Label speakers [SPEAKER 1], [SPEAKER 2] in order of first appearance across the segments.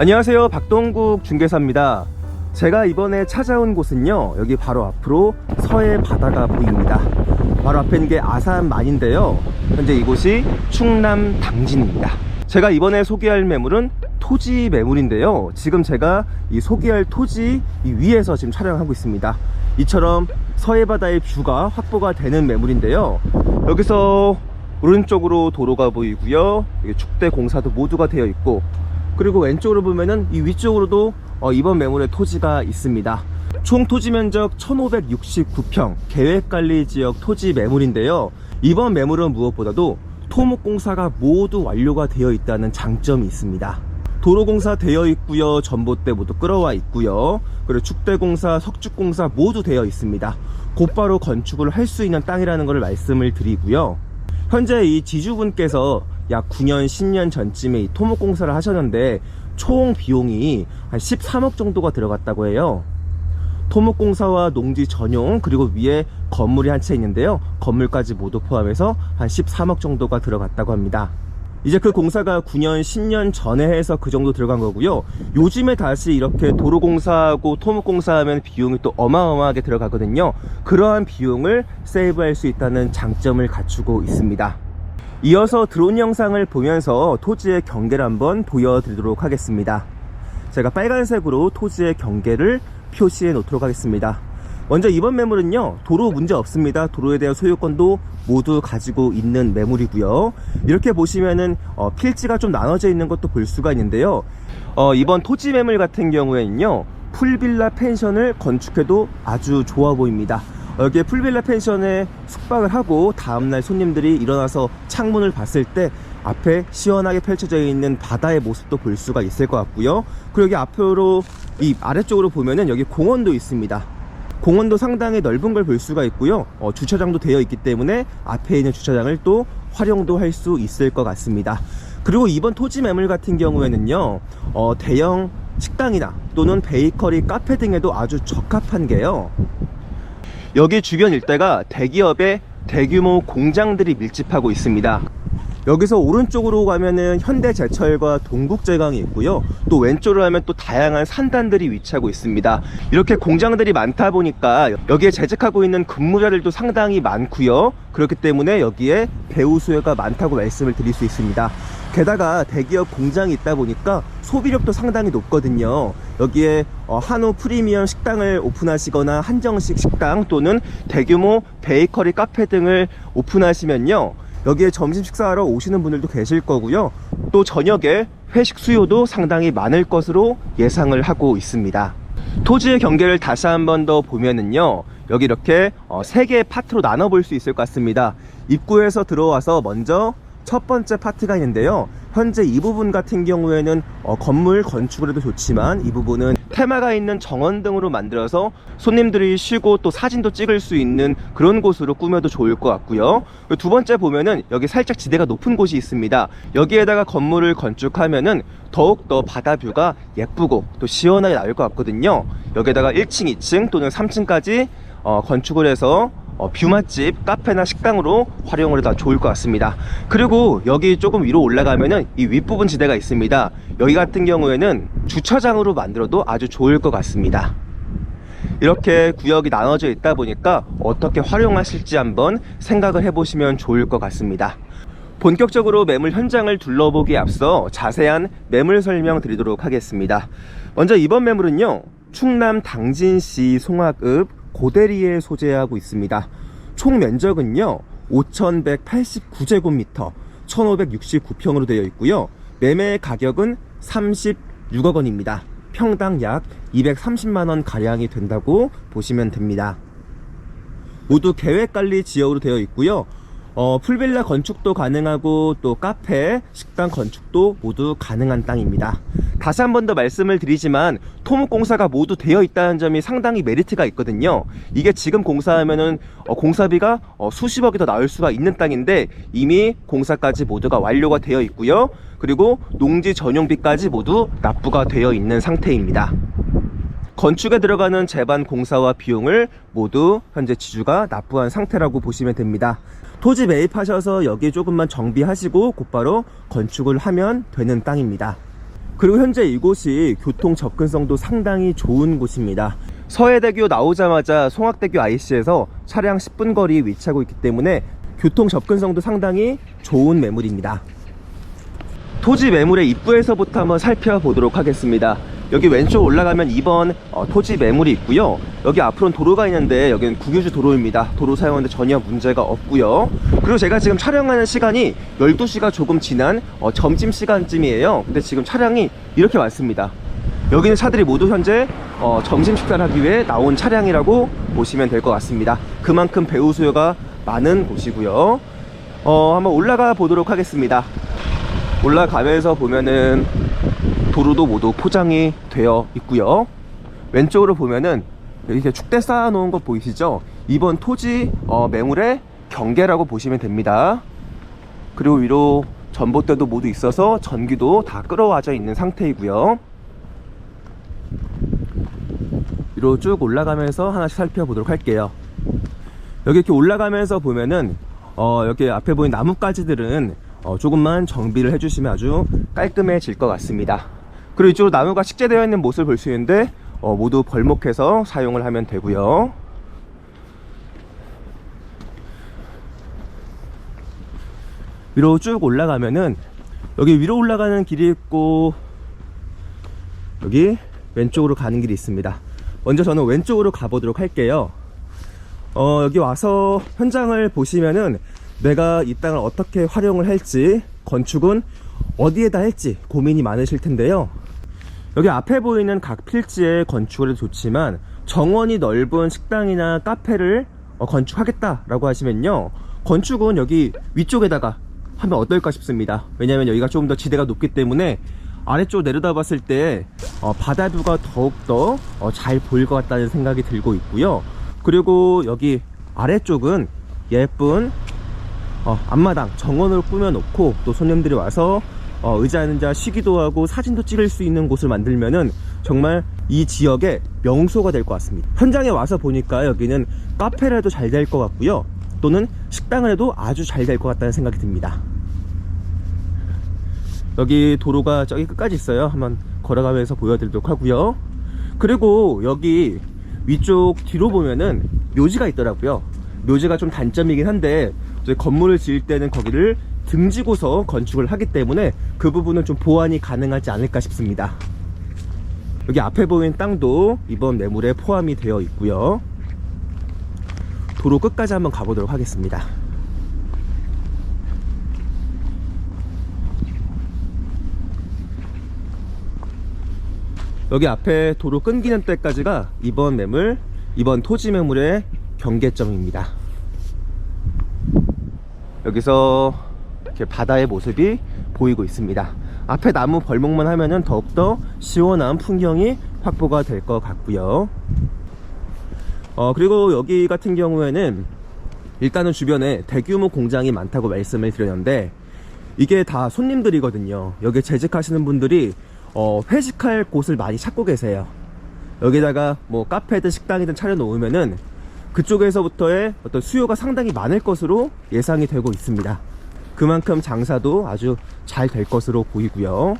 [SPEAKER 1] 안녕하세요. 박동국 중개사입니다. 제가 이번에 찾아온 곳은요. 여기 바로 앞으로 서해 바다가 보입니다. 바로 앞에 있는 게 아산만인데요. 현재 이곳이 충남 당진입니다. 제가 이번에 소개할 매물은 토지 매물인데요. 지금 제가 이 소개할 토지 이 위에서 지금 촬영하고 있습니다. 이처럼 서해 바다의 뷰가 확보가 되는 매물인데요. 여기서 오른쪽으로 도로가 보이고요. 축대 공사도 모두가 되어 있고 그리고 왼쪽으로 보면은 이 위쪽으로도 어, 이번 매물의 토지가 있습니다. 총 토지 면적 1569평 계획관리 지역 토지 매물인데요. 이번 매물은 무엇보다도 토목공사가 모두 완료가 되어 있다는 장점이 있습니다. 도로공사 되어 있고요. 전봇대 모두 끌어와 있고요. 그리고 축대공사, 석축공사 모두 되어 있습니다. 곧바로 건축을 할 수 있는 땅이라는 것을 말씀을 드리고요. 현재 이 지주분께서 약 9년, 10년 전쯤에 이 토목 공사를 하셨는데 총 비용이 한 13억 정도가 들어갔다고 해요. 토목공사와 농지 전용 그리고 위에 건물이 한 채 있는데요. 건물까지 모두 포함해서 한 13억 정도가 들어갔다고 합니다. 이제 그 공사가 9년, 10년 전에 해서 그 정도 들어간 거고요. 요즘에 다시 이렇게 도로공사하고 토목공사하면 비용이 또 어마어마하게 들어가거든요. 그러한 비용을 세이브할 수 있다는 장점을 갖추고 있습니다. 이어서 드론 영상을 보면서 토지의 경계를 한번 보여드리도록 하겠습니다. 제가 빨간색으로 토지의 경계를 표시해 놓도록 하겠습니다. 먼저 이번 매물은요, 도로 문제 없습니다. 도로에 대한 소유권도 모두 가지고 있는 매물이고요. 이렇게 보시면은 어, 필지가 좀 나눠져 있는 것도 볼 수가 있는데요. 어, 이번 토지 매물 같은 경우에는요, 풀빌라 펜션을 건축해도 아주 좋아 보입니다. 여기에 풀빌라 펜션에 숙박을 하고 다음날 손님들이 일어나서 창문을 봤을 때 앞에 시원하게 펼쳐져 있는 바다의 모습도 볼 수가 있을 것 같고요. 그리고 여기 앞으로 이 아래쪽으로 보면은 여기 공원도 있습니다. 공원도 상당히 넓은 걸 볼 수가 있고요. 어, 주차장도 되어 있기 때문에 앞에 있는 주차장을 또 활용도 할 수 있을 것 같습니다. 그리고 이번 토지 매물 같은 경우에는요, 어, 대형 식당이나 또는 베이커리, 카페 등에도 아주 적합한 게요. 여기 주변 일대가 대기업의 대규모 공장들이 밀집하고 있습니다. 여기서 오른쪽으로 가면은 현대제철과 동국제강이 있고요. 또 왼쪽으로 가면 또 다양한 산단들이 위치하고 있습니다. 이렇게 공장들이 많다 보니까 여기에 재직하고 있는 근무자들도 상당히 많고요. 그렇기 때문에 여기에 배우 수요가 많다고 말씀을 드릴 수 있습니다. 게다가 대기업 공장이 있다 보니까 소비력도 상당히 높거든요. 여기에 어, 한우 프리미엄 식당을 오픈하시거나 한정식 식당 또는 대규모 베이커리 카페 등을 오픈하시면요. 여기에 점심 식사하러 오시는 분들도 계실 거고요. 또 저녁에 회식 수요도 상당히 많을 것으로 예상을 하고 있습니다. 토지의 경계를 다시 한 번 더 보면은요. 여기 이렇게 어, 세 개의 파트로 나눠 볼 수 있을 것 같습니다. 입구에서 들어와서 먼저 첫 번째 파트가 있는데요. 현재 이 부분 같은 경우에는 어, 건물 건축을 해도 좋지만 이 부분은 테마가 있는 정원 등으로 만들어서 손님들이 쉬고 또 사진도 찍을 수 있는 그런 곳으로 꾸며도 좋을 것 같고요. 두 번째 보면은 여기 살짝 지대가 높은 곳이 있습니다. 여기에다가 건물을 건축하면은 더욱더 바다 뷰가 예쁘고 또 시원하게 나올 것 같거든요. 여기에다가 1층, 2층 또는 3층까지 어, 건축을 해서 어, 뷰 맛집, 카페나 식당으로 활용을 해도 좋을 것 같습니다. 그리고 여기 조금 위로 올라가면은 이 윗부분 지대가 있습니다. 여기 같은 경우에는 주차장으로 만들어도 아주 좋을 것 같습니다. 이렇게 구역이 나눠져 있다 보니까 어떻게 활용하실지 한번 생각을 해보시면 좋을 것 같습니다. 본격적으로 매물 현장을 둘러보기에 앞서 자세한 매물 설명 드리도록 하겠습니다. 먼저 이번 매물은요, 충남 당진시 송악읍 고대리에 소재하고 있습니다. 총 면적은요, 5,189제곱미터, 1,569평으로 되어 있고요. 매매 가격은 36억 원입니다. 평당 약 230만 원 가량이 된다고 보시면 됩니다. 모두 계획관리 지역으로 되어 있고요. 어, 풀빌라 건축도 가능하고 또 카페, 식당 건축도 모두 가능한 땅입니다. 다시 한 번 더 말씀을 드리지만 토목 공사가 모두 되어 있다는 점이 상당히 메리트가 있거든요. 이게 지금 공사하면은 어, 공사비가 어, 수십억이 더 나올 수가 있는 땅인데 이미 공사까지 모두가 완료가 되어 있고요. 그리고 농지 전용비까지 모두 납부가 되어 있는 상태입니다. 건축에 들어가는 제반 공사와 비용을 모두 현재 지주가 납부한 상태라고 보시면 됩니다. 토지 매입하셔서 여기 조금만 정비하시고 곧바로 건축을 하면 되는 땅입니다. 그리고 현재 이곳이 교통 접근성도 상당히 좋은 곳입니다. 서해대교 나오자마자 송악대교 IC에서 차량 10분 거리 위치하고 있기 때문에 교통 접근성도 상당히 좋은 매물입니다. 토지 매물의 입구에서부터 한번 살펴보도록 하겠습니다. 여기 왼쪽 올라가면 2번 어, 토지 매물이 있고요. 여기 앞으로는 도로가 있는데 여기는 국유지 도로입니다. 도로 사용하는데 전혀 문제가 없고요. 그리고 제가 지금 촬영하는 시간이 12시가 조금 지난 어, 점심 시간쯤이에요. 근데 지금 차량이 이렇게 많습니다. 여기는 차들이 모두 현재 어, 점심 식사를 하기 위해 나온 차량이라고 보시면 될 것 같습니다. 그만큼 배우 수요가 많은 곳이고요. 어, 한번 올라가 보도록 하겠습니다. 올라가면서 보면은 도로도 모두 포장이 되어 있고요. 왼쪽으로 보면은 이렇게 축대 쌓아 놓은 거 보이시죠? 이번 토지 어, 매물의 경계라고 보시면 됩니다. 그리고 위로 전봇대도 모두 있어서 전기도 다 끌어와져 있는 상태이고요. 위로 쭉 올라가면서 하나씩 살펴보도록 할게요. 여기 이렇게 올라가면서 보면은 어, 여기 앞에 보이는 나뭇가지들은 어, 조금만 정비를 해주시면 아주 깔끔해질 것 같습니다. 그리고 이쪽으로 나무가 식재되어 있는 모습을 볼 수 있는데 어, 모두 벌목해서 사용을 하면 되고요. 위로 쭉 올라가면은 여기 위로 올라가는 길이 있고 여기 왼쪽으로 가는 길이 있습니다. 먼저 저는 왼쪽으로 가보도록 할게요. 어, 여기 와서 현장을 보시면은 내가 이 땅을 어떻게 활용을 할지 건축은 어디에다 할지 고민이 많으실 텐데요. 여기 앞에 보이는 각 필지의 건축을 좋지만 정원이 넓은 식당이나 카페를 어, 건축하겠다라고 하시면요. 건축은 여기 위쪽에다가 하면 어떨까 싶습니다. 왜냐하면 여기가 조금 더 지대가 높기 때문에 아래쪽 내려다 봤을 때 어, 바다뷰가 더욱더 어, 잘 보일 것 같다는 생각이 들고 있고요. 그리고 여기 아래쪽은 예쁜 어, 앞마당 정원으로 꾸며놓고 또 손님들이 와서 어, 의자 앉아 쉬기도 하고 사진도 찍을 수 있는 곳을 만들면은 정말 이 지역의 명소가 될 것 같습니다. 현장에 와서 보니까 여기는 카페를 해도 잘 될 것 같고요. 또는 식당을 해도 아주 잘 될 것 같다는 생각이 듭니다. 여기 도로가 저기 끝까지 있어요. 한번 걸어가면서 보여드리도록 하고요. 그리고 여기 위쪽 뒤로 보면은 묘지가 있더라고요. 묘지가 좀 단점이긴 한데 건물을 지을 때는 거기를 등지고서 건축을 하기 때문에 그 부분은 좀 보완이 가능하지 않을까 싶습니다. 여기 앞에 보이는 땅도 이번 매물에 포함이 되어 있고요. 도로 끝까지 한번 가보도록 하겠습니다. 여기 앞에 도로 끊기는 때까지가 이번 매물, 이번 토지 매물의 경계점입니다. 여기서 이렇게 바다의 모습이 보이고 있습니다. 앞에 나무 벌목만 하면은 더욱더 시원한 풍경이 확보가 될 것 같고요. 어, 그리고 여기 같은 경우에는 일단은 주변에 대규모 공장이 많다고 말씀을 드렸는데 이게 다 손님들이거든요. 여기 재직하시는 분들이 어, 회식할 곳을 많이 찾고 계세요. 여기다가 뭐 카페든 식당이든 차려놓으면은 그쪽에서부터의 어떤 수요가 상당히 많을 것으로 예상이 되고 있습니다. 그만큼 장사도 아주 잘 될 것으로 보이고요.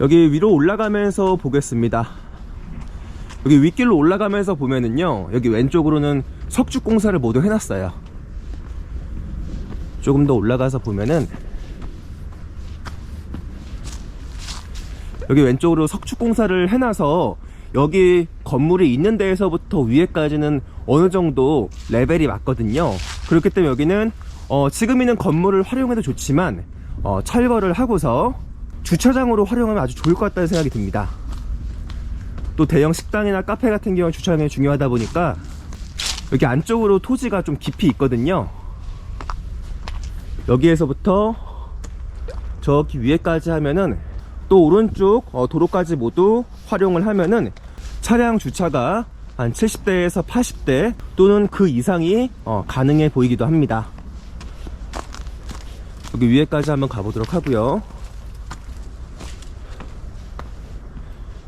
[SPEAKER 1] 여기 위로 올라가면서 보겠습니다. 여기 윗길로 올라가면서 보면은요, 여기 왼쪽으로는 석축 공사를 모두 해놨어요. 조금 더 올라가서 보면은 여기 왼쪽으로 석축 공사를 해놔서 여기 건물이 있는 데에서부터 위에까지는 어느 정도 레벨이 맞거든요. 그렇기 때문에 여기는 어, 지금 있는 건물을 활용해도 좋지만 어, 철거를 하고서 주차장으로 활용하면 아주 좋을 것 같다는 생각이 듭니다. 또 대형 식당이나 카페 같은 경우 주차장이 중요하다 보니까 여기 안쪽으로 토지가 좀 깊이 있거든요. 여기에서부터 저기 위에까지 하면은 또 오른쪽 어, 도로까지 모두 활용을 하면은 차량 주차가 한 70대에서 80대 또는 그 이상이 어, 가능해 보이기도 합니다. 여기 위에까지 한번 가보도록 하고요.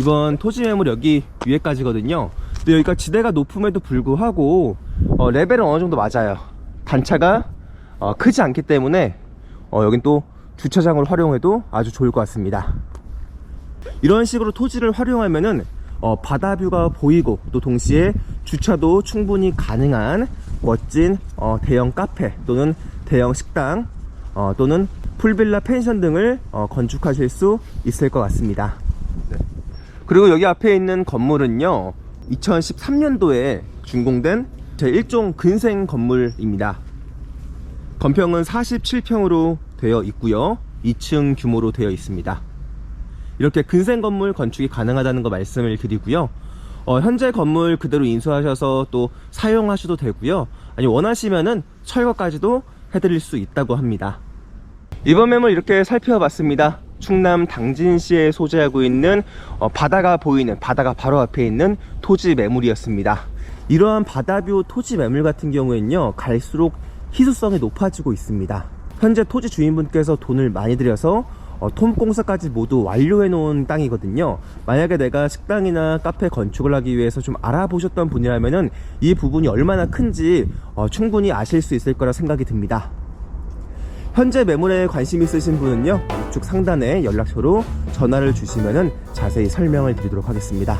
[SPEAKER 1] 이번 토지 매물 여기 위에까지거든요. 근데 여기가 지대가 높음에도 불구하고 어, 레벨은 어느 정도 맞아요. 단차가 어, 크지 않기 때문에 어, 여긴 또 주차장을 활용해도 아주 좋을 것 같습니다. 이런 식으로 토지를 활용하면은 어, 바다뷰가 보이고 또 동시에 주차도 충분히 가능한 멋진 어, 대형 카페 또는 대형 식당 어, 또는 풀빌라 펜션 등을 어, 건축하실 수 있을 것 같습니다. 네. 그리고 여기 앞에 있는 건물은요 2013년도에 준공된 제1종 근생 건물입니다. 건평은 47평으로 되어 있고요 2층 규모로 되어 있습니다. 이렇게 근생 건물 건축이 가능하다는 거 말씀을 드리고요. 어, 현재 건물 그대로 인수하셔서 또 사용하셔도 되고요. 아니 원하시면은 철거까지도 해드릴 수 있다고 합니다. 이번 매물 이렇게 살펴봤습니다. 충남 당진시에 소재하고 있는 어, 바다가 보이는 바다가 바로 앞에 있는 토지 매물이었습니다. 이러한 바다뷰 토지 매물 같은 경우에는요 갈수록 희소성이 높아지고 있습니다. 현재 토지 주인분께서 돈을 많이 들여서 어, 톰 공사까지 모두 완료해 놓은 땅이거든요. 만약에 내가 식당이나 카페 건축을 하기 위해서 좀 알아보셨던 분이라면은 이 부분이 얼마나 큰지 어, 충분히 아실 수 있을 거라 생각이 듭니다. 현재 매물에 관심 있으신 분은요 우측 상단에 연락처로 전화를 주시면은 자세히 설명을 드리도록 하겠습니다.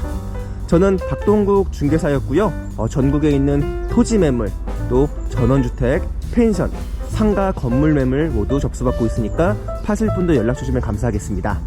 [SPEAKER 1] 저는 박동국 중개사였고요. 어, 전국에 있는 토지 매물, 또 전원주택, 펜션, 상가 건물 매물 모두 접수받고 있으니까 파실 분도 연락 주시면 감사하겠습니다.